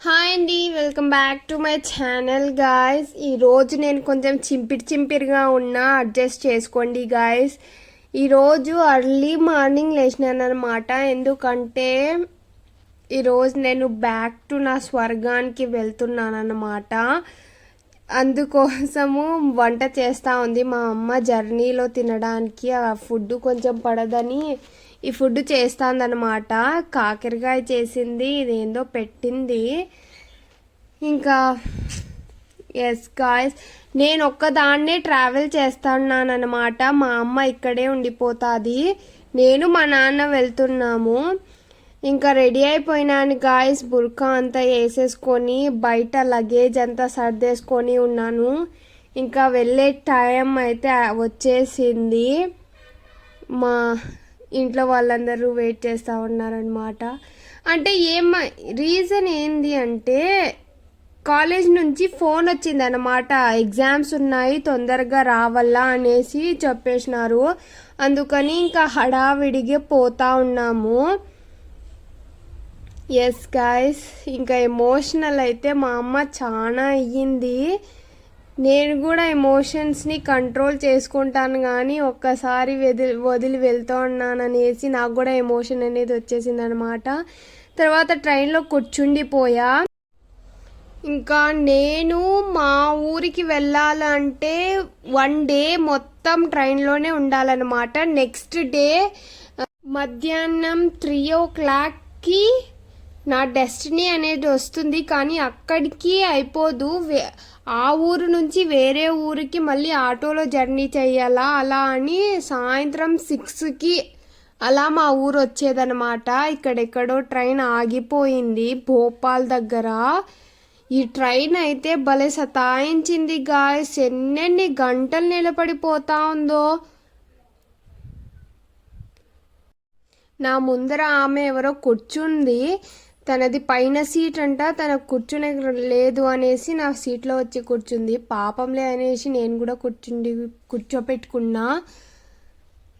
Hi అండి welcome back to my channel guys. ఈరోజు నేను కొంచెం చింపిరి చింపిరిగా ఉన్నా అడ్జస్ట్ చేసుకోండి గాయస్. ఈరోజు అర్లీ మార్నింగ్ లేచినాను అనమాట ఎందుకంటే ఈరోజు నేను బ్యాక్ టు నా స్వర్గానికి వెళ్తున్నాను అనమాట అందుకోసము వంట చేస్తూ ఉంది మా అమ్మ జర్నీలో తినడానికి. ఆ ఫుడ్ కొంచెం పడదని ఈ ఫుడ్ చేస్తాందనమాట కాకరకాయ చేసింది ఇదేందో పెట్టింది. ఇంకా ఎస్ గాయస్ నేను ఒక్కదాన్నే ట్రావెల్ చేస్తున్నానమాట మా అమ్మ ఇక్కడే ఉండిపోతుంది. నేను మా నాన్న వెళ్తున్నాము. ఇంకా రెడీ అయిపోయినాను గాయస్ బుర్కా అంతా వేసేసుకొని బయట లగేజ్ అంతా సర్దేసుకొని ఉన్నాను. ఇంకా వెళ్ళే టైం అయితే వచ్చేసింది. మా ఇంట్లో వాళ్ళందరూ వెయిట్ చేస్తూ ఉన్నారనమాట అంటే ఏమ రీజన్ ఏంది అంటే కాలేజ్ నుంచి ఫోన్ వచ్చిందనమాట ఎగ్జామ్స్ ఉన్నాయి తొందరగా రావాలా అనేసి చెప్పేసినారు. అందుకని ఇంకా హడావిడిగా పోతా ఉన్నాము. ఎస్ గాయస్ ఇంకా ఎమోషనల్ అయితే మా అమ్మ చాలా అయ్యింది. నేను కూడా ఎమోషన్స్ని కంట్రోల్ చేసుకుంటాను కానీ ఒక్కసారి వదిలి వదిలి వెళ్తూ ఉన్నాననేసి నాకు కూడా ఎమోషన్ అనేది వచ్చేసింది అనమాట తర్వాత ట్రైన్లో కూర్చుండిపోయా. ఇంకా నేను మా ఊరికి వెళ్ళాలంటే వన్ డే మొత్తం ట్రైన్లోనే ఉండాలన్నమాట. నెక్స్ట్ డే మధ్యాహ్నం త్రీ ఓ క్లాక్కి నా డెస్టినీ అనేది వస్తుంది కానీ అక్కడికి అయిపోదు. ఆ ఊరు నుంచి వేరే ఊరికి మళ్ళీ ఆటోలో జర్నీ చేయాలా అలా అని సాయంత్రం సిక్స్కి అలా మా ఊరు వచ్చేదనమాట ఇక్కడెక్కడో ట్రైన్ ఆగిపోయింది భోపాల్ దగ్గర. ఈ ట్రైన్ అయితే భలే సతాయించింది గాయస్. ఎన్నెన్ని గంటలు నిలబడిపోతా ఉందో. నా ముందర ఆమె ఎవరో కూర్చుంది. తనది పైన సీట్ అంట తన కూర్చునే లేదు అనేసి నా సీట్లో వచ్చి కూర్చుంది. పాపంలే అనేసి నేను కూడా కూర్చుండి కూర్చోపెట్టుకున్నా.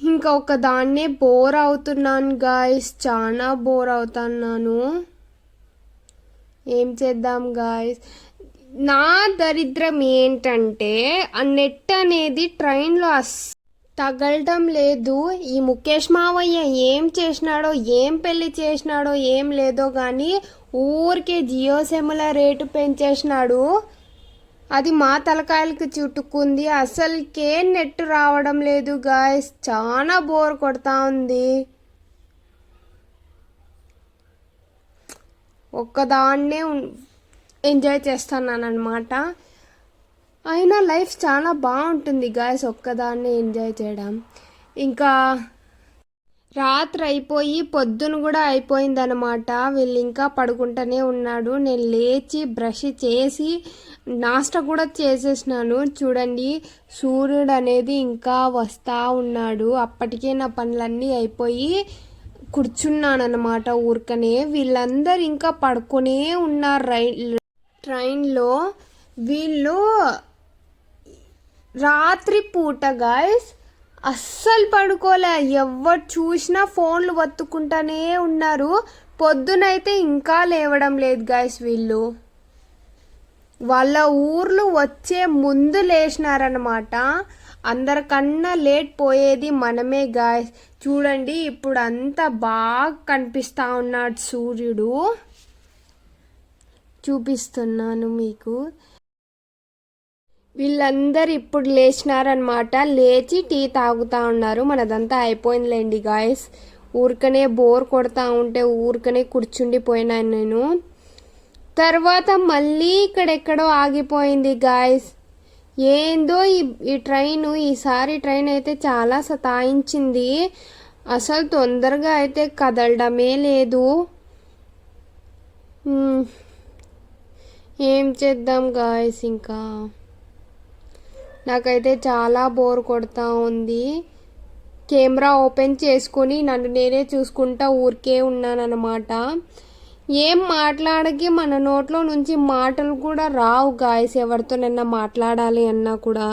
ఇంకా ఒక దాన్నే బోర్ అవుతున్నాను గాయస్ చాలా బోర్ అవుతున్నాను. ఏం చేద్దాం గాయస్ నా దరిద్రం ఏంటంటే ఆ నెట్ అనేది ట్రైన్లో అస్ తగలటం లేదు. ఈ ముఖేష్ మావయ్య ఏం చేసినాడో ఏం పెళ్ళి చేసినాడో ఏం లేదో కానీ ఊరికే జియో సెమ్ల రేటు పెంచేసినాడు. అది మా తలకాయలకి చుట్టుకుంది. అసలుకే నెట్ రావడం లేదు గాయస్. చాలా బోర్ కొడతా ఉంది. ఒక్కదాన్నే ఎంజాయ్ చేస్తున్నాను అనమాట అయినా లైఫ్ చాలా బాగుంటుంది గాయస్ ఒక్కదాన్నే ఎంజాయ్ చేయడం. ఇంకా రాత్రి అయిపోయి పొద్దున కూడా అయిపోయిందనమాట వీళ్ళు ఇంకా పడుకుంటూనే ఉన్నాడు. నేను లేచి బ్రష్ చేసి నాష్ట కూడా చేసేసినాను. చూడండి సూర్యుడు అనేది ఇంకా వస్తూ ఉన్నాడు. అప్పటికే నా పనులన్నీ అయిపోయి కూర్చున్నానమాట ఊరికనే. వీళ్ళందరూ ఇంకా పడుకునే ఉన్నారు రై ట్రైన్లో. వీళ్ళు రాత్రి పూట గాయస్ అస్సలు పడుకోలే. ఎవరు చూసినా ఫోన్లు వత్తుకుంటానే ఉన్నారు. పొద్దునైతే ఇంకా లేవడం లేదు గాయస్ వీళ్ళు. వాళ్ళ ఊర్లు వచ్చే ముందు లేచినారనమాట అందరికన్నా లేట్ పోయేది మనమే గాయస్ చూడండి ఇప్పుడు అంతా బాగా కనిపిస్తూ ఉన్నాడు సూర్యుడు. చూపిస్తున్నాను మీకు. వీళ్ళందరూ ఇప్పుడు లేచినారనమాట లేచి టీ తాగుతూ ఉన్నారు. మనదంతా అయిపోయిందిలేండి గాయస్. ఊరికనే బోర్ కొడతా ఉంటే ఊరికనే కూర్చుండిపోయినాను నేను. తర్వాత మళ్ళీ ఇక్కడెక్కడో ఆగిపోయింది గాయస్. ఏందో ఈ ఈ ట్రైన్ ఈసారి ట్రైన్ అయితే చాలా సతాయించింది. అసలు తొందరగా అయితే కదలడమే లేదు. ఏం చేద్దాం గాయస్ ఇంకా? నాకైతే చాలా బోర్ కొడతా ఉంది. కెమెరా ఓపెన్ చేసుకొని నన్ను నేనే చూసుకుంటా ఊరికే ఉన్నానన్నమాట. ఏం మాట్లాడకి మన నోట్లో నుంచి మాటలు కూడా రావు గాయస్. ఎవరితోనైనా మాట్లాడాలి అన్నా కూడా.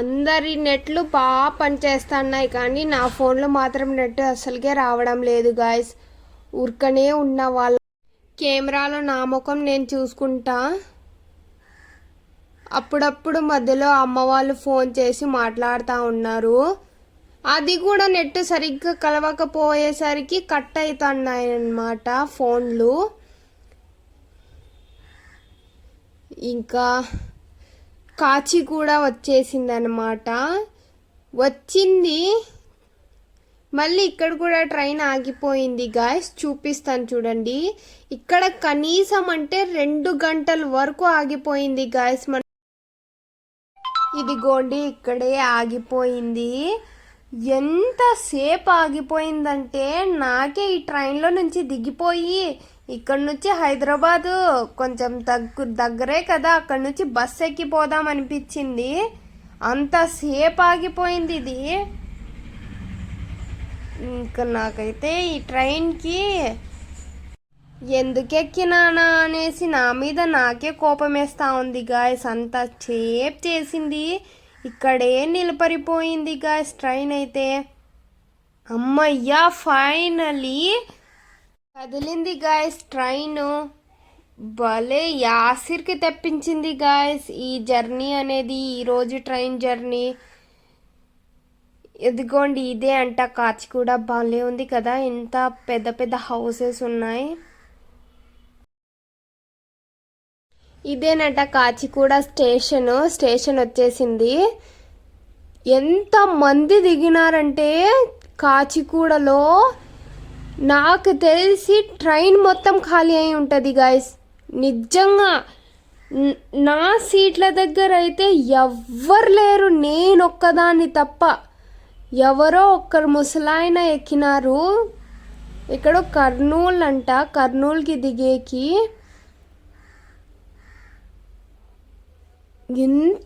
అందరి నెట్లు బాగా పనిచేస్తున్నాయి కానీ నా ఫోన్లో మాత్రం నెట్ అసలుకే రావడం లేదు గాయస్. ఊరికనే ఉన్న వాళ్ళ కెమెరాలో నా ముఖం నేను చూసుకుంటా. అప్పుడప్పుడు మధ్యలో అమ్మ వాళ్ళు ఫోన్ చేసి మాట్లాడుతూ ఉన్నారు. అది కూడా నెట్ సరిగ్గా కలవకపోయేసరికి కట్ అవుతున్నాయి అన్నమాట ఫోన్లు. ఇంకా కాచి కూడా వచ్చేసింది అనమాట వచ్చింది. మళ్ళీ ఇక్కడ కూడా ట్రైన్ ఆగిపోయింది గాయస్. చూపిస్తాను చూడండి. ఇక్కడ కనీసం అంటే రెండు గంటల వరకు ఆగిపోయింది గాయస్ మన ఇదిగోండి ఇక్కడే ఆగిపోయింది. ఎంతసేపు ఆగిపోయిందంటే నాకే ఈ ట్రైన్లో నుంచి దిగిపోయి ఇక్కడ నుంచి హైదరాబాదు. కొంచెం దగ్గర దగ్గరే కదా అక్కడ నుంచి బస్ ఎక్కిపోదాం అనిపించింది. అంతసేపు ఆగిపోయింది ఇది. ఇంకా నాకైతే ఈ ట్రైన్కి ఎందుకెక్కినానా అనేసి నా మీద నాకే కోపమేస్తా ఉంది గాయస్. అంత చేప్ చేసింది. ఇక్కడే నిలబడిపోయింది గాయస్. ట్రైన్ అయితే. అమ్మయ్యా ఫైనలీ కదిలింది గాయస్. ట్రైన్ భలే యాసిర్కి తెప్పించింది గాయస్. ఈ జర్నీ అనేది ఈరోజు ట్రైన్ జర్నీ. ఎదుగోండి ఇదే అంట. కాచి కూడా భలే ఉంది కదా. ఇంత పెద్ద పెద్ద హౌసెస్ ఉన్నాయి. ఇదేనట కాచిగూడ స్టేషన్. స్టేషన్ వచ్చేసింది. ఎంత మంది దిగినారంటే కాచిగూడలో. నాకు తెలిసి ట్రైన్ మొత్తం ఖాళీ అయి ఉంటుంది గాయస్. నిజంగా నా సీట్ల దగ్గర అయితే ఎవ్వరు లేరు. నేను ఒక్కదాన్ని తప్ప. ఎవరో ఒక్కరు ముసలాయన ఎక్కినారు. ఇక్కడ కర్నూలు అంట కర్నూలుకి దిగేకి. ఎంత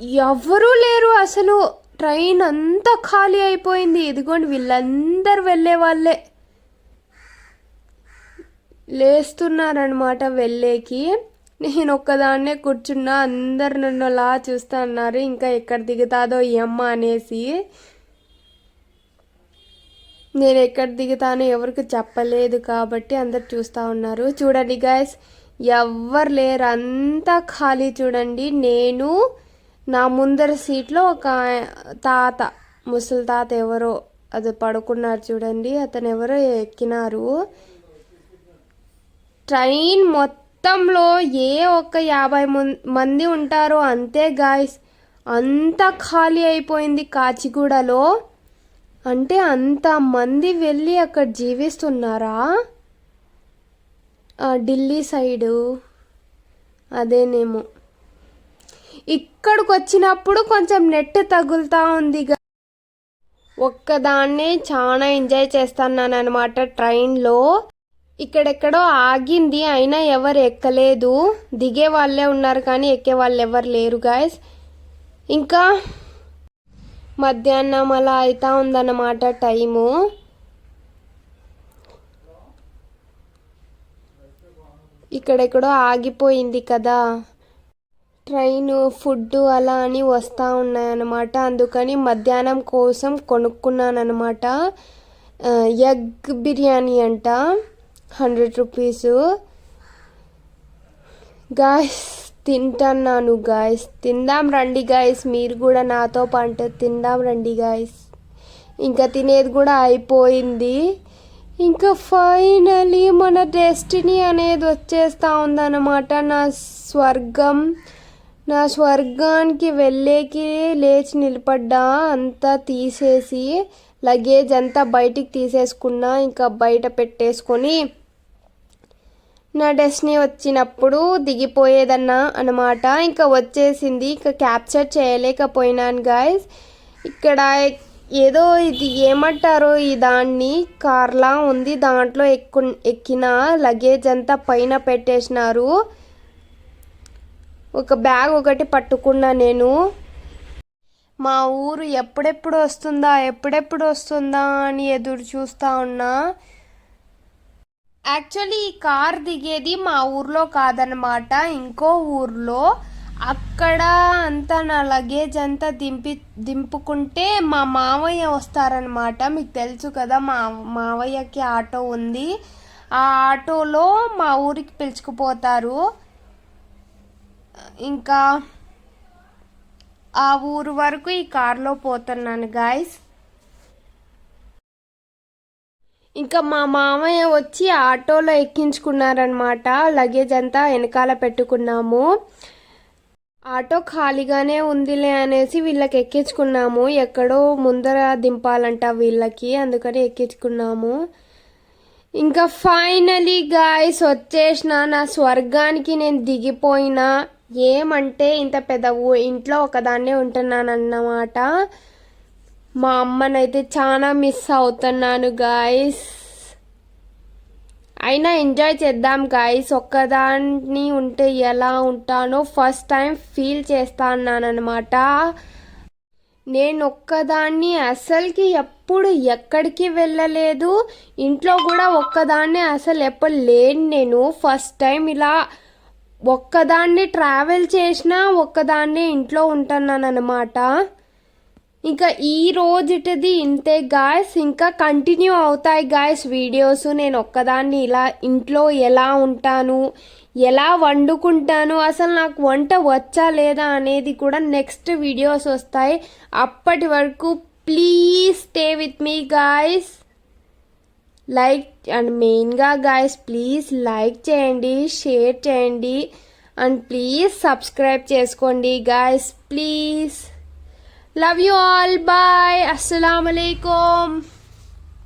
ఎవరూ లేరు అసలు. ట్రైన్ అంతా ఖాళీ అయిపోయింది. ఇదిగోండి వీళ్ళందరూ వెళ్ళే వాళ్ళే. లేస్తున్నారనమాట వెళ్ళేకి. నేను ఒక్కదాన్నే కూర్చున్నా. అందరు నన్ను అలా చూస్తా అన్నారు. ఇంకా ఎక్కడ దిగుతాదో ఈ అమ్మ అనేసి. నేను ఎక్కడ దిగుతానో ఎవరికి చెప్పలేదు కాబట్టి అందరు చూస్తూ ఉన్నారు. చూడండి గాయస్ ఎవ్వరు లేరు. అంతా ఖాళీ చూడండి. నేను నా ముందర సీట్లో ఒక తాత ముసలి తాత ఎవరో అది పడుకున్నారు చూడండి. అతను ఎవరో ఎక్కినారు. ట్రైన్ మొత్తంలో ఏ ఒక్క యాభై మంది ఉంటారో అంతే గాయస్. అంత ఖాళీ అయిపోయింది కాచిగూడలో. అంటే అంత మంది వెళ్ళి అక్కడ జీవిస్తున్నారా? ఢిల్లీ సైడు అదేనేమో. ఇక్కడికి వచ్చినప్పుడు కొంచెం నెట్ తగులుతా ఉంది ఒక్కదాన్నే చాలా ఎంజాయ్ చేస్తున్నాను అనమాట ట్రైన్లో. ఇక్కడెక్కడో ఆగింది అయినా ఎవరు ఎక్కలేదు. దిగే వాళ్ళే ఉన్నారు కానీ ఎక్కే వాళ్ళు ఎవరు లేరు గాయస్ ఇంకా మధ్యాహ్నం అలా అవుతా ఉందన్నమాట టైము. ఇక్కడెక్కడో ఆగిపోయింది కదా. ట్రైన్ ఫుడ్ అలా అని వస్తూ ఉన్నాయన్నమాట. అందుకని మధ్యాహ్నం కోసం కొనుక్కున్నానమాట ఎగ్ బిర్యానీ అంట. Hundred rupees. గాయస్ తింటున్నాను గాయస్. తిందాం రండి గాయస్. మీరు కూడా నాతో పాటు తిందాం రండి గాయస్. ఇంకా తినేది కూడా అయిపోయింది. ఇంకా ఫైనలీ మన డెస్టినీ అనేది వచ్చేస్తూ ఉందన్నమాట. నా స్వర్గం నా స్వర్గానికి వెళ్ళేకి లేచి నిలబడ్డా అంతా తీసేసి లగేజ్ అంతా బయటికి తీసేసుకున్నా ఇంకా బయట పెట్టేసుకొని నా డెస్టినీ వచ్చినప్పుడు దిగిపోయేదన్నా అనమాట ఇంకా వచ్చేసింది ఇంకా క్యాప్చర్ చేయలేకపోయినాను గాయస్ ఇక్కడ ఏదో ఇది ఏమంటారో ఈ దాన్ని? కార్లా ఉంది దాంట్లో ఎక్కు ఎక్కిన లగేజ్ అంతా పైన పెట్టేసినారు. ఒక బ్యాగ్ ఒకటి పట్టుకున్నా నేను. మా ఊరు ఎప్పుడెప్పుడు వస్తుందా? ఎప్పుడెప్పుడు వస్తుందా అని ఎదురు చూస్తూ ఉన్నా. యాక్చువల్లీ ఈ కార్ దిగేది మా ఊర్లో కాదనమాట. ఇంకో ఊర్లో అక్కడ అంతా నా లగేజ్ అంతా దింపి దింపుకుంటే మా మావయ్య వస్తారనమాట మీకు తెలుసు కదా మా మావయ్యకి ఆటో ఉంది. ఆ ఆటోలో మా ఊరికి పిలుచుకుపోతారు. ఇంకా ఆ ఊరు వరకు ఈ కార్లో పోతున్నాను గాయస్ ఇంకా మా మామయ్య వచ్చి ఆటోలో ఎక్కించుకున్నారనమాట లగేజ్ అంతా వెనకాల పెట్టుకున్నాము. ఆటో ఖాళీగానే ఉందిలే అనేసి వీళ్ళకి ఎక్కించుకున్నాము ఎక్కడో ముందర దింపాలంట వీళ్ళకి అందుకని ఎక్కించుకున్నాము. ఇంకా ఫైనలీ గాయస్ వచ్చేసిన నా స్వర్గానికి నేను దిగిపోయినా. ఏమంటే ఇంత పెద్ద ఇంట్లో ఒకదాన్నే ఉంటున్నానన్నమాట. మా అమ్మనైతే చాలా మిస్ అవుతున్నాను గాయస్. అయినా ఎంజాయ్ చేద్దాం గాయస్ ఒక్కదాన్ని ఉంటే ఎలా ఉంటానో ఫస్ట్ టైం ఫీల్ చేస్తా అన్నానమాట నేను ఒక్కదాన్ని అసలుకి ఎప్పుడు ఎక్కడికి వెళ్ళలేదు. ఇంట్లో కూడా ఒక్కదాన్ని అసలు ఎప్పుడు లేను నేను. ఫస్ట్ టైం ఇలా ఒక్కదాన్ని ట్రావెల్ చేసినా ఒక్కదాన్నే ఇంట్లో ఉంటున్నాను అనమాట ఇంకా ఈ రోజుటిది ఇంతే గాయస్ ఇంకా కంటిన్యూ అవుతాయి గాయస్ వీడియోస్ నేను ఒక్కదాన్ని ఇలా ఇంట్లో ఎలా ఉంటాను ఎలా వండుకుంటాను అసలు నాకు వంట వచ్చా లేదా అనేది కూడా నెక్స్ట్ వీడియోస్ వస్తాయి. అప్పటి వరకు please stay with me guys like and మెయిన్గా గాయస్ ప్లీజ్ లైక్ చేయండి షేర్ చేయండి. అండ్ ప్లీజ్ సబ్స్క్రైబ్ చేసుకోండి guys please Love you all. Bye. Assalamualaikum.